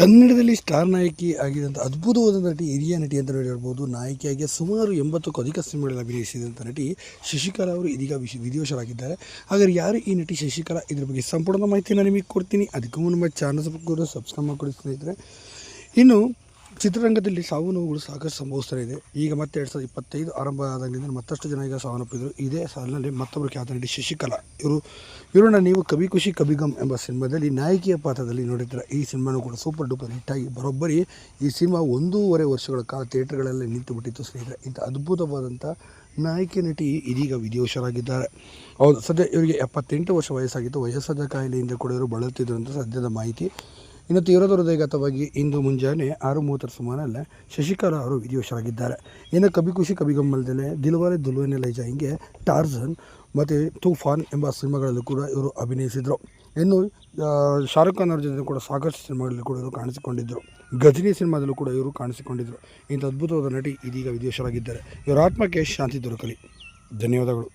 ಕನ್ನಡದಲ್ಲಿ ಸ್ಟಾರ್ ನಾಯಕಿ ಆಗಿದಂಥ ಅದ್ಭುತವಾದ ನಟಿ, ಹಿರಿಯ ನಟಿ ಅಂತ ಹೇಳ್ಬೋದು. ನಾಯಕಿಯಾಗಿ ಸುಮಾರು ಎಂಬತ್ತಕ್ಕೂ ಅಧಿಕ ಸಿನಿಮಾಗಳಲ್ಲಿ ಅಭಿನಯಿಸಿದಂಥ ನಟಿ ಶಶಿಕಲಾ ಅವರು ಇದೀಗ ವಿಶ್ ವಿಧಿವಶರಾಗಿದ್ದಾರೆ. ಹಾಗಾದ್ರೆ ಯಾರು ಈ ನಟಿ ಶಶಿಕಲಾ? ಇದ್ರ ಬಗ್ಗೆ ಸಂಪೂರ್ಣ ಮಾಹಿತಿ ನಾನು ನಿಮಗೆ ಕೊಡ್ತೀನಿ. ಅದಕ್ಕೂ ನಮ್ಮ ಚಾನಲ್ ಕೂಡ ಸಬ್ಸ್ಕ್ರೈಬ್ ಮಾಡಿಕೊಡಿ ಸ್ನೇಹಿತರೆ. ಇನ್ನು ಚಿತ್ರರಂಗದಲ್ಲಿ ಸಾವು ನೋವುಗಳು ಸಾಕಷ್ಟು ಸಂಭವಿಸ್ತಾ ಇದೆ. ಈಗ ಮತ್ತೆ ಎರಡು ಸಾವಿರದ ಇಪ್ಪತ್ತೈದು ಆರಂಭ ಆದಾಗಲಿಂದ ಮತ್ತಷ್ಟು ಜನ ಈಗ ಸಾವನ್ನಪ್ಪಿದ್ರು ಇದೇ ಸಾಲಿನಲ್ಲಿ ಮತ್ತೊಬ್ಬರು ಖ್ಯಾತ ನಟಿ ಶಶಿಕಲಾ. ಇವರು, ಇವರನ್ನ ನೀವು ಕವಿ ಖುಷಿ ಕಬಿಗಮ್ ಎಂಬ ಸಿನಿಮಾದಲ್ಲಿ ನಾಯಕಿಯ ಪಾತ್ರದಲ್ಲಿ ನೋಡಿದ್ರೆ ಈ ಸಿನಿಮಾನು ಕೂಡ ಸೂಪರ್ ಡೂಪರ್ ಹಿಟ್ಟಾಗಿ ಬರೋಬ್ಬರಿ ಈ ಸಿನಿಮಾ ಒಂದೂವರೆ ವರ್ಷಗಳ ಕಾಲ ಥಿಯೇಟರ್ಗಳಲ್ಲಿ ನಿಂತು ಬಿಟ್ಟಿತ್ತು ಸ್ನೇಹಿತರೆ. ಇಂಥ ಅದ್ಭುತವಾದಂಥ ನಾಯಕಿ ನಟಿ ಇದೀಗ ವಿಧಿವಶರಾಗಿದ್ದಾರೆ ಹೌದು, ಸದ್ಯ ಇವರಿಗೆ ಎಪ್ಪತ್ತೆಂಟು ವರ್ಷ ವಯಸ್ಸಾಗಿತ್ತು. ವಯಸ್ಸಾದ ಕಾಯಿಲೆಯಿಂದ ಕೂಡ ಇವರು ಬಳಲುತ್ತಿದ್ದರು ಅಂತ ಸದ್ಯದ ಮಾಹಿತಿ. ಇನ್ನು ತೀವ್ರ ಹೃದಯಘಾತವಾಗಿ ಇಂದು ಮುಂಜಾನೆ ಆರು ಮೂವತ್ತರ ಸುಮಾರಲ್ಲೇ ಶಶಿಕಲಾ ಅವರು ವಿಧಿವಶರಾಗಿದ್ದಾರೆ ಇನ್ನು ಕಬಿ ಖುಷಿ ಕಭಿ ಗಮ್ಮಲ್ದಲ್ಲೇ ದಿಲ್ವಾಲೆ ದುಲ್ವನೆ ಲೈಜ ಹಿಂಗೆ ಟಾರ್ಜನ್ ಮತ್ತು ತೂಫಾನ್ ಎಂಬ ಸಿನಿಮಾಗಳಲ್ಲೂ ಕೂಡ ಇವರು ಅಭಿನಯಿಸಿದರು. ಇನ್ನು ಶಾರುಖ್ ಖಾನ್ ಅವರ ಜೊತೆ ಕೂಡ ಸಾಕಷ್ಟು ಸಿನಿಮಾಗಳಲ್ಲಿ ಕೂಡ ಇವರು ಕಾಣಿಸಿಕೊಂಡಿದ್ದರು ಗಜನಿ ಸಿನಿಮಾದಲ್ಲೂ ಕೂಡ ಇವರು ಕಾಣಿಸಿಕೊಂಡಿದ್ದರು ಇಂಥ ಅದ್ಭುತವಾದ ನಟಿ ಇದೀಗ ವಿದೇಶರಾಗಿದ್ದಾರೆ ಇವರ ಆತ್ಮಕ್ಕೆ ಶಾಂತಿ ದೊರಕಲಿ. ಧನ್ಯವಾದಗಳು.